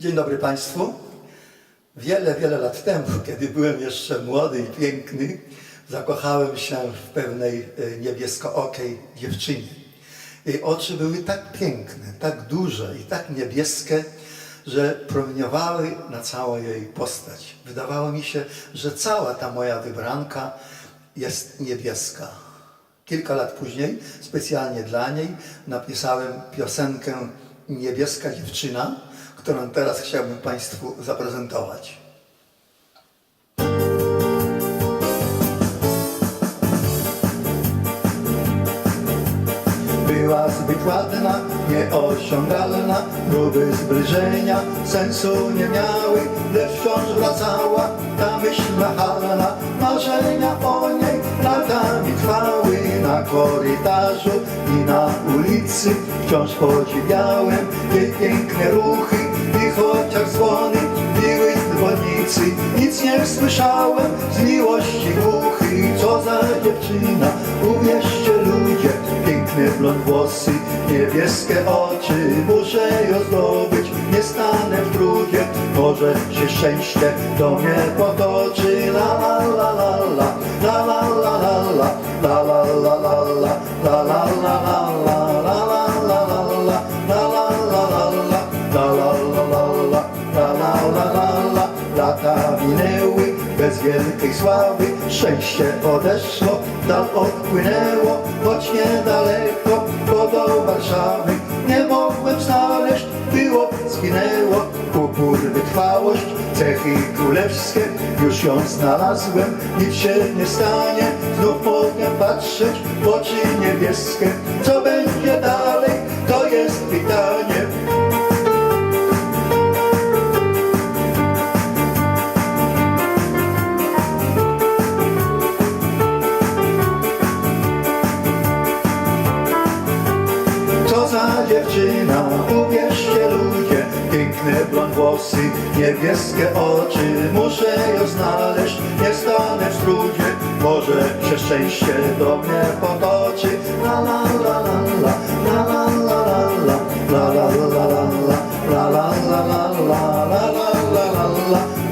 Dzień dobry Państwu. Wiele, wiele lat temu, kiedy byłem jeszcze młody i piękny, zakochałem się w pewnej e, niebiesko-okiej dziewczynie. Jej oczy były tak piękne, tak duże i tak niebieskie, że promieniowały na całą jej postać. Wydawało mi się, że cała ta moja wybranka jest niebieska. Kilka lat później, specjalnie dla niej, napisałem piosenkę Niebieska dziewczyna, którą teraz chciałbym Państwu zaprezentować. Była zbyt ładna, nieosiągalna, próby zbliżenia sensu nie miały, lecz wciąż wracała korytarzu i na ulicy, wciąż podziwiałem jej piękne ruchy i chociaż dzwony biły z dzwonnicy, nic nie słyszałem z miłości głuchy, co za dziewczyna, uwierzcie ludzie, piękne blond włosy, niebieskie oczy, muszę ją zdobyć, nie stanę w trudzie, może się szczęście do mnie potoczy, la la la la la, la la la la la, la la la la la, la la la la la, la la la la la, la la la la la, la la la la la, la la la la la, lata minęły bez wielkiej sławy, szczęście odeszło, dal odpłynęło, choć niedaleko, bo do Warszawy nie mogłem znaleźć, było, zginęło, upór, wytrwałość, cechy królewskie, już ją znalazłem, nic się nie stanie, znów mogę patrzeć w oczy niebieskie, co będzie dalej, dziewczyna, uwierzcie ludzie Piękne blond włosy, niebieskie oczy Muszę ją znaleźć, nie stanę w strudzie Może się szczęście do mnie potoczy La la la la la, la la la la la La la la la la, la la la la la, la la la la la